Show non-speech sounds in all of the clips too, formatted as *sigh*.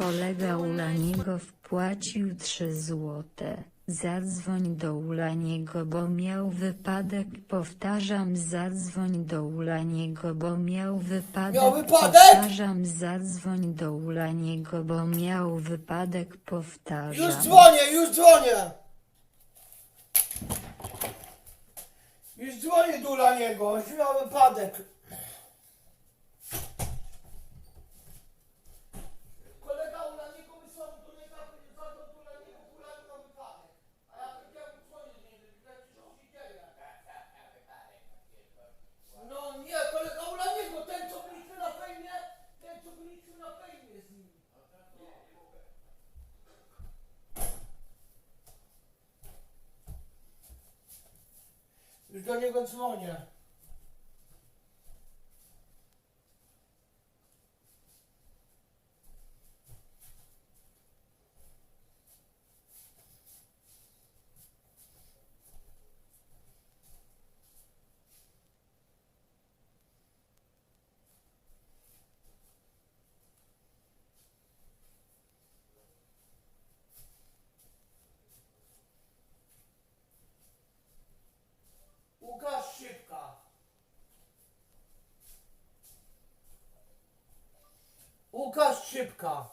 Kolega Ulaniego wpłacił 3 złote. Zadzwoń do Ulaniego, bo miał wypadek. Powtarzam, zadzwoń do Ulaniego, bo miał wypadek. Miał wypadek? Powtarzam, zadzwoń do Ulaniego, bo miał wypadek. Powtarzam. Już dzwonię, już dzwonię. Już dzwonię do Ulaniego, już miał wypadek. Kolega Ulaniego wysłał do niego, zadzwoń do Ulaniego, Ulani ma wypadek. A ja powiedziałem, dzwonię do niego, że coś się dzieje. No nie, kolega Ulaniego, ten co byliśmy na fejmie, ten co byliśmy na fejmie z nim. Już do niego dzwonię. Łukasz Szybka.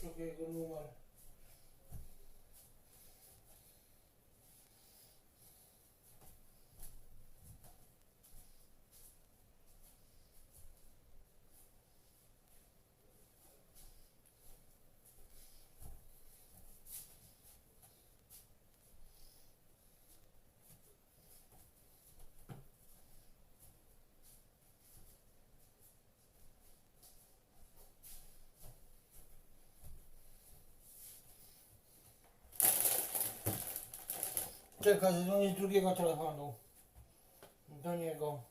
Szukaj jego numer. Czekaj, zadzwonię z drugiego telefonu. Do niego.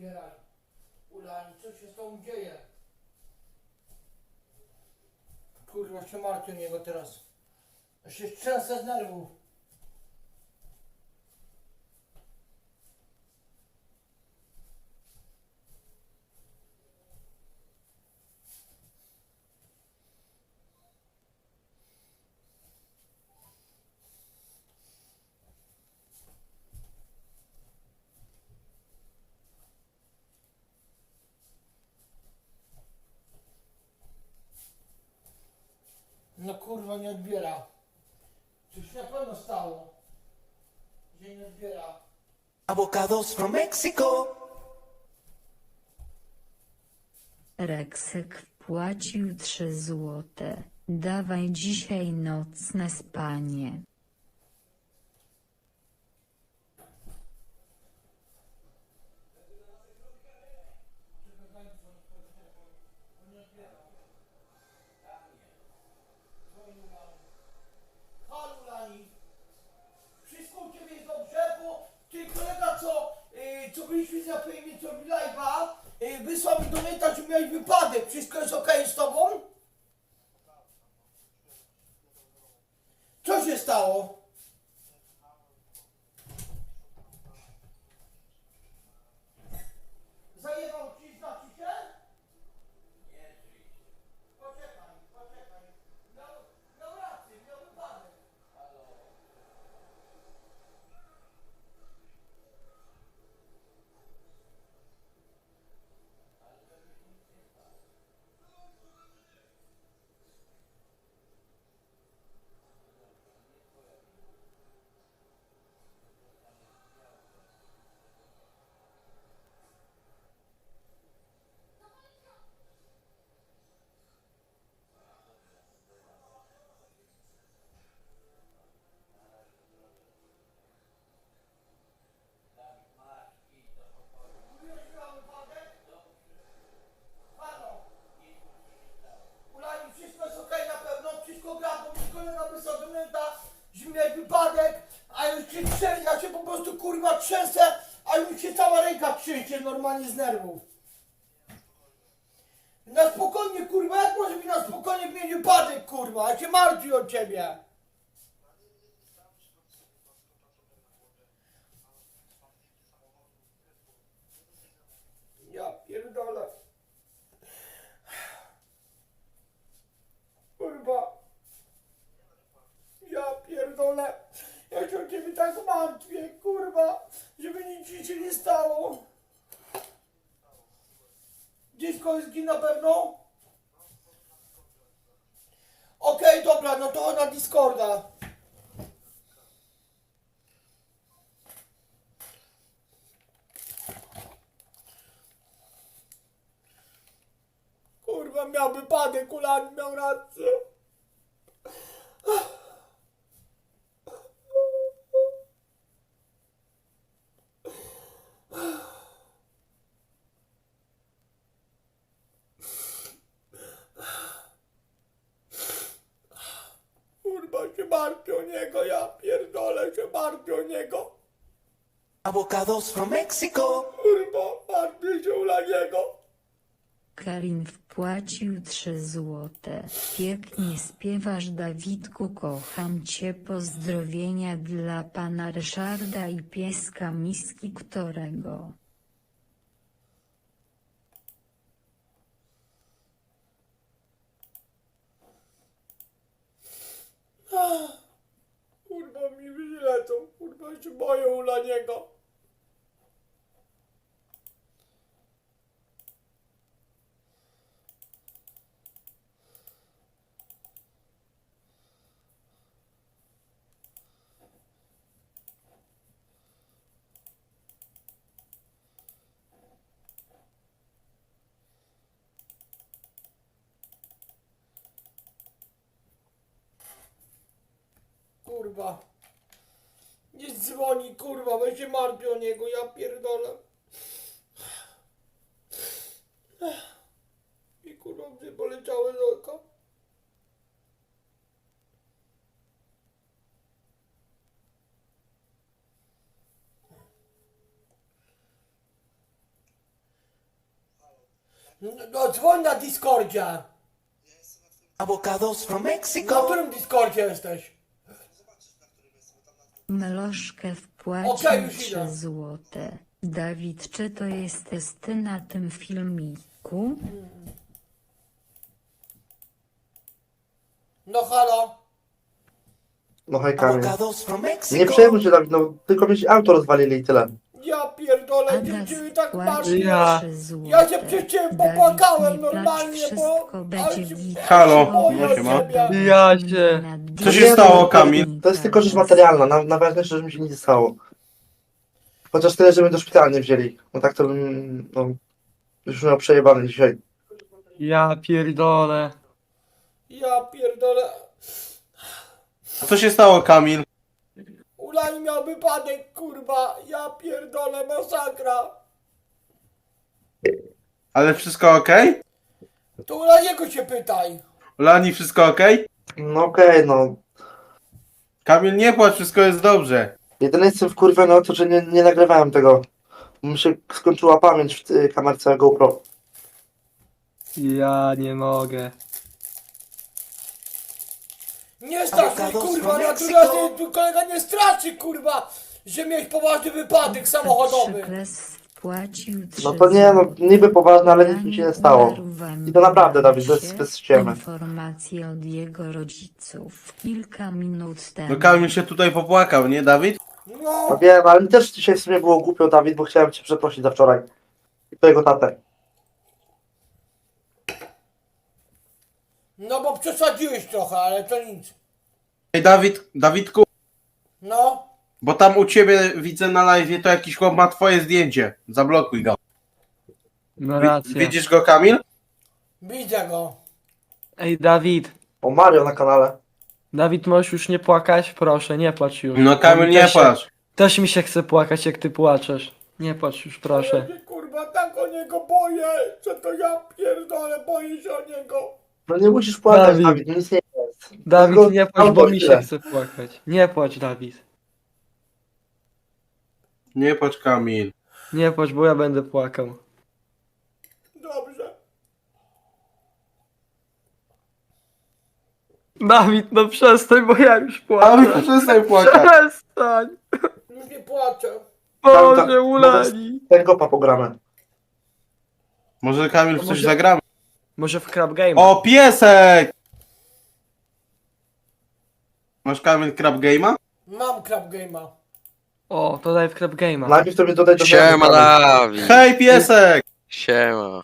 Otwieraj. Ulani, co się z tobą dzieje? Kurwa, się martwię niego teraz. Ja się z nerwów. No kurwa, nie odbiera. Coś na pewno stało. Że nie odbiera. Avocados from Mexico. Reksek wpłacił 3 złote. Dawaj dzisiaj nocne spanie. Halo, Lani. Wszystko u Ciebie jest dobrze, bo Ty kolega, co, y, co byliśmy na fejmie, co robi live'a, y, wysłał mi do neta, że miałeś wypadek. Wszystko jest okej z Tobą? Co się stało? że miałeś wypadek, a już się trzęsę, ja się po prostu kurwa trzęsę, a już ręka trzęsie normalnie z nerwów. Na spokojnie kurwa, jak może mi na spokojnie mieć wypadek kurwa, ja się martwię o ciebie. Ja pierdolę. Kurwa. Ja pierdolę. O ciebie tak martwię, kurwa, żeby nic ci się nie stało. Dziecko jest na pewno? Okej, dobra, no to na Discorda. Kurwa, miał wypadek, Ulan miał rację. Kurwa, się martwię o niego, ja pierdolę, się martwię o niego. Avocados from Mexico. Kurwa, martwię się o niego. Karin wpłacił 3 złote. Pięknie śpiewasz Dawidku kocham cię pozdrowienia dla pana Ryszarda i pieska miski którego. Kurwa, mi wylecą, kurwa, się boję dla niego. Kurwa. Nie dzwoni, kurwa, bo się martwię o niego, ja pierdolę. I kurwa, mnie poleciały z oka. No, no dzwoń na Discordzie. Avocados from Na Mexico. którym Discordzie jesteś? Meloszkę wpłacił Okej, już 3 idę. złote. Dawid, czy to jesteś ty na tym filmiku? No halo. No hej Kamil. Avocados from Nie przejmuj się Dawid, no tylko mi się auto rozwalili i tyle. Pierdolę, dziewczyny tak martwię. Ja. 3 złote. Ja się przecież ciebie popłakałem normalnie, bo... Halo, no siema. Ja się. Co się stało, Kamil? To jest tylko rzecz materialna, na, najważniejsze, że mi się nic nie stało. Chociaż tyle, że mnie do szpitala nie wzięli. No tak to bym, no, już miał przejebany dzisiaj. Ja pierdolę. Ja pierdolę. Co się stało, Kamil? Ulani miał wypadek, kurwa. Ja pierdolę, masakra. Ale wszystko ok? To Ulaniego się pytaj. Lani, wszystko ok? No okej, no. Kamil, nie płacz, wszystko jest dobrze. Jedyne jestem w kurwę, no to, że nie, nie nagrywałem tego. Mi się skończyła pamięć w y, kamerce GoPro. Ja nie mogę. Nie mnie, Avocados kurwa, from na Mexico. razie tu kolega nie straszy, kurwa, że miałeś poważny wypadek samochodowy. Przekles wpłacił 3 No to nie, no niby poważne, ale nic mi się nie stało. I to naprawdę, Dawid, bez- bez ściemy. Informacje od jego rodziców kilka minut temu. No Kamil się tutaj popłakał, nie, Dawid? No No, wiem, ale mi też dzisiaj w sumie było głupio, Dawid, bo chciałem cię przeprosić za wczoraj. I twojego tatę. No bo przesadziłeś trochę, ale to nic. Ej, Dawid, Dawidku, No, bo tam u ciebie widzę na live, to jakiś chłop ma twoje zdjęcie. Zablokuj go. No Wi- racja. Widzisz go, Kamil? widzę go. Ej, Dawid. O Mario na kanale. Dawid, możesz już nie płakać? Proszę, nie płacz już. No Kamil, nie Też się- płacz. Też mi się chce płakać, jak ty płaczesz. Nie płacz już, proszę. Ja się, kurwa, tak o niego boję, że to ja pierdolę, boję się o niego. No nie musisz płakać, Dawid. Dawid, nic nie jest. Dawid, Tylko nie płacz, bo mi się chce płakać. Nie płacz, Dawid. Nie płacz Kamil. Nie płacz, bo ja będę płakał. Dobrze. Dawid, no przestań, bo ja już Kamil, płaczę. przestań płakać. Przestań! Już nie płaczę. Tam, tam, Boże, ulani. Tego papogramy. Może Kamil w coś zagramy? Może w Crab Game. O, piesek! Masz Kamil Crab Game'a? Mam crap game'a. O, to daj w Crab Game'a. Najpierw to mnie dodaj do Siema. Dawid! Hej, piesek! Siema!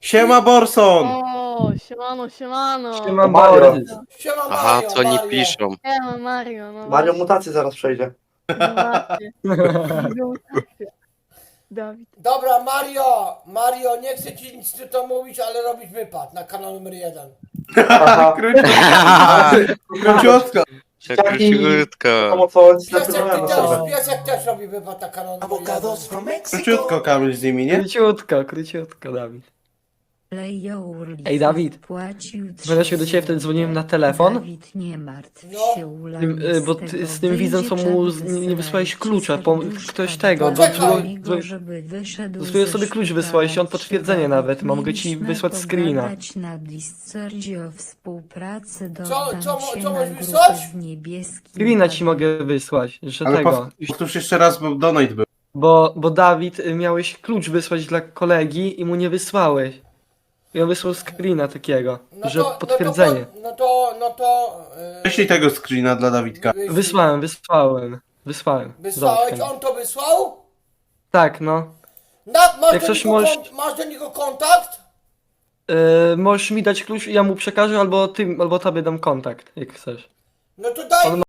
Siema, Borson! O, siemano, siemano. Siema, Mario. Siema Aha, Mario, co oni Mario. piszą? Siema Mario, no Mario mutację zaraz przejdzie. no właśnie. *laughs* Dawid. Dobra, Mario, Mario, nie chcę ci nic ty to mówić, ale robić wypad na kanał numer jeden. Aha. *laughs* *laughs* Króciutko. Króciutko. Z Piesek, ty napisałem też, piesek też robi wypad na kanał numer jeden. Króciutko Kamil z nimi, nie? Króciutko, króciutko, Dawid. Ej, Dawid. Będę się do ciebie wtedy dzwoniłem na telefon. Dawid, nie martw No. się, Ula, Tym, y, nic bo z ty, tego z tym widzem, co mu z, nie, nie wysłałeś klucza, serduszka ktoś do tego, żeby wyszedł Zostawię ze sobie klucz wysłałeś, on potwierdzenie nawet, mogę ci mieliśmy wysłać screena. pogadać na Discordzie o współpracy Co- dodam co mo- się co na możesz grupę wysłać? niebieskim ci mogę wysłać, że Ale tego. pow- powtórz jeszcze raz, bo donate był. Bo, bo Dawid, y, miałeś klucz wysłać dla kolegi i mu nie wysłałeś. On wysłał screena takiego, No że to- potwierdzenie. No to, no to, no to... Wyślij tego screena dla Dawidka. Wysłałem, wysłałem, wysłałem. Wysłałeś, Zobacz, on to wysłał? Tak, no. Na, masz, Jak do coś niego możesz- kon- masz do niego kontakt? Yy, możesz mi dać klucz i ja mu przekażę, albo ty, albo tobie dam kontakt, jak chcesz. No to daj On